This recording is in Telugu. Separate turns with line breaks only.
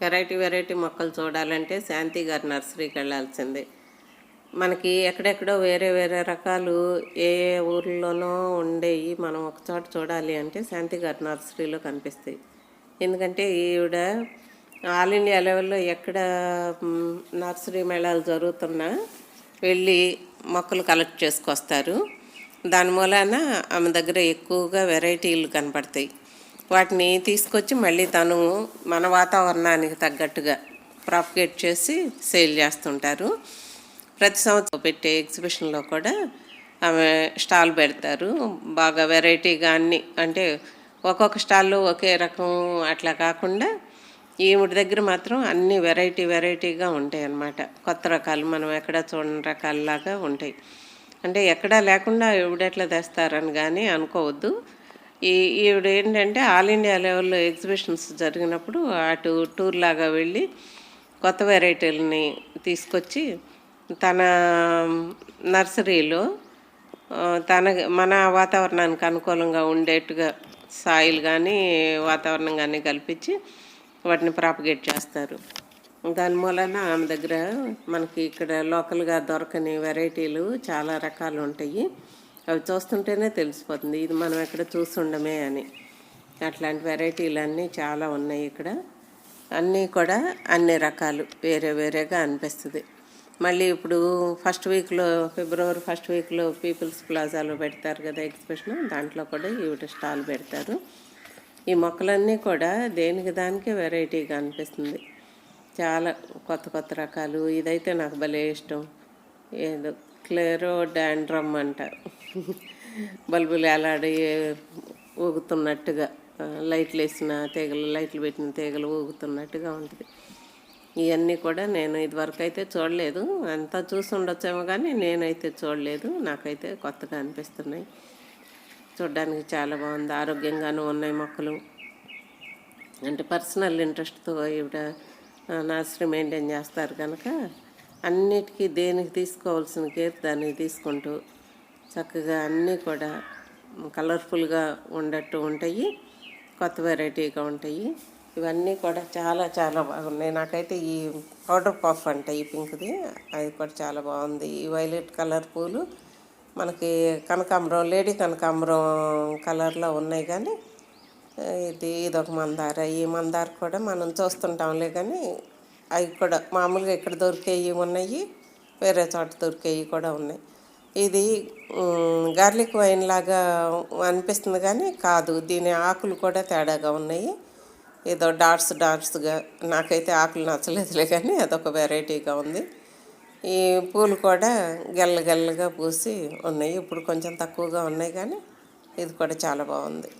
వెరైటీ వెరైటీ మొక్కలు చూడాలంటే శాంతి గారి నర్సరీకి వెళ్ళాల్సిందే. మనకి ఎక్కడెక్కడో వేరే వేరే రకాలు ఏ ఏ ఊర్లోనో ఉండేవి మనం ఒకచోట చూడాలి అంటే శాంతి గారి నర్సరీలో కనిపిస్తాయి. ఎందుకంటే ఈవిడ ఆల్ ఇండియా లెవెల్లో ఎక్కడ నర్సరీ మేళాలు జరుగుతున్నా వెళ్ళి మొక్కలు కలెక్ట్ చేసుకొస్తారు. దాని మూలాన ఆమె దగ్గర ఎక్కువగా వెరైటీలు కనపడతాయి. వాటిని తీసుకొచ్చి మళ్ళీ తను మన వాతావరణానికి తగ్గట్టుగా ప్రాఫికేట్ చేసి సేల్ చేస్తుంటారు. ప్రతి సంవత్సరం పెట్టే ఎగ్జిబిషన్లో కూడా ఆమె స్టాల్ పెడతారు. బాగా వెరైటీగా అన్ని అంటే ఒక్కొక్క స్టాల్లో ఒకే రకం అట్లా కాకుండా ఈవిడ దగ్గర మాత్రం అన్ని వెరైటీ వెరైటీగా ఉంటాయి అన్నమాట. కొత్త రకాలు మనం ఎక్కడ చూడని రకాలలాగా ఉంటాయి. అంటే ఎక్కడా లేకుండా ఈవిడెట్లా తెస్తారని కానీ అనుకోవద్దు. ఈ ఈవిడ ఏంటంటే ఆల్ ఇండియా లెవెల్లో ఎగ్జిబిషన్స్ జరిగినప్పుడు అటు టూర్ లాగా వెళ్ళి కొత్త వెరైటీలని తీసుకొచ్చి తన నర్సరీలో తన మన వాతావరణానికి అనుకూలంగా ఉండేట్టుగా సాయిల్ కానీ వాతావరణం కానీ కల్పించి వాటిని ప్రాపగేట్ చేస్తారు. దాని మూలన ఆమె దగ్గర మనకి ఇక్కడ లోకల్గా దొరకని వెరైటీలు చాలా రకాలు ఉంటాయి. అవి చూస్తుంటేనే తెలిసిపోతుంది. ఇది మనం ఎక్కడ చూసుండమే అని. అట్లాంటి వెరైటీలన్నీ చాలా ఉన్నాయి ఇక్కడ. అన్నీ కూడా అన్ని రకాలు వేరే వేరేగా అనిపిస్తుంది. మళ్ళీ ఇప్పుడు ఫస్ట్ వీక్లో ఫిబ్రవరి ఫస్ట్ వీక్లో పీపుల్స్ ప్లాజాలో పెడతారు కదా ఎగ్జిబిషన్ దాంట్లో కూడా ఈవిడ స్టాల్ పెడతారు. ఈ మొక్కలన్నీ కూడా దేనికి దానికే వెరైటీగా అనిపిస్తుంది. చాలా కొత్త కొత్త రకాలు. ఇదైతే నాకు భలే ఇష్టం. ఏదో క్లేరో డాండ్రమ్ అంట. బల్బులు ఎలాడి ఊగుతున్నట్టుగా లైట్లు వేసిన తీగలు లైట్లు పెట్టిన తీగలు ఊగుతున్నట్టుగా ఉంటుంది. ఇవన్నీ కూడా నేను ఇదివరకు అయితే చూడలేదు. అంతా చూసి ఉండొచ్చేమో కానీ నేనైతే చూడలేదు. నాకైతే కొత్తగా అనిపిస్తున్నాయి. చూడ్డానికి చాలా బాగుంది. ఆరోగ్యంగానూ ఉన్నాయి మొక్కలు. అంటే పర్సనల్ ఇంట్రెస్ట్తో ఇవిడ నర్సరీ మెయింటైన్ చేస్తారు కనుక అన్నిటికీ దేనికి తీసుకోవాల్సిన కేర్ దాన్ని తీసుకుంటూ చక్కగా అన్నీ కూడా కలర్ఫుల్గా ఉండట్టు ఉంటాయి. కొత్త వెరైటీగా ఉంటాయి. ఇవన్నీ కూడా చాలా చాలా బాగున్నాయి. నాకైతే ఈ పౌడర్ పఫ్ అంట ఈ పింక్ది అది కూడా చాలా బాగుంది. ఈ వైలెట్ కలర్ పూలు మనకి కనకాంబరం లేడీ కనకాంబరం కలర్లో ఉన్నాయి కానీ ఇది ఇదొక మందార. ఈ మందార కూడా మనం చూస్తుంటాంలే కానీ అవి కూడా మామూలుగా ఇక్కడ దొరికేవి ఉన్నాయి. వేరే చోట దొరికేవి కూడా ఉన్నాయి. ఇది గార్లిక్ వైన్ లాగా అనిపిస్తుంది కానీ కాదు. దీని ఆకులు కూడా తేడాగా ఉన్నాయి. ఏదో డాట్స్ డాట్స్గా నాకైతే ఆకులు నచ్చలేదులే కానీ అదొక వెరైటీగా ఉంది. ఈ పూలు కూడా గెల్ల గెల్లగా పూసి ఉన్నాయి. ఇప్పుడు కొంచెం తక్కువగా ఉన్నాయి కానీ ఇది కూడా చాలా బాగుంది.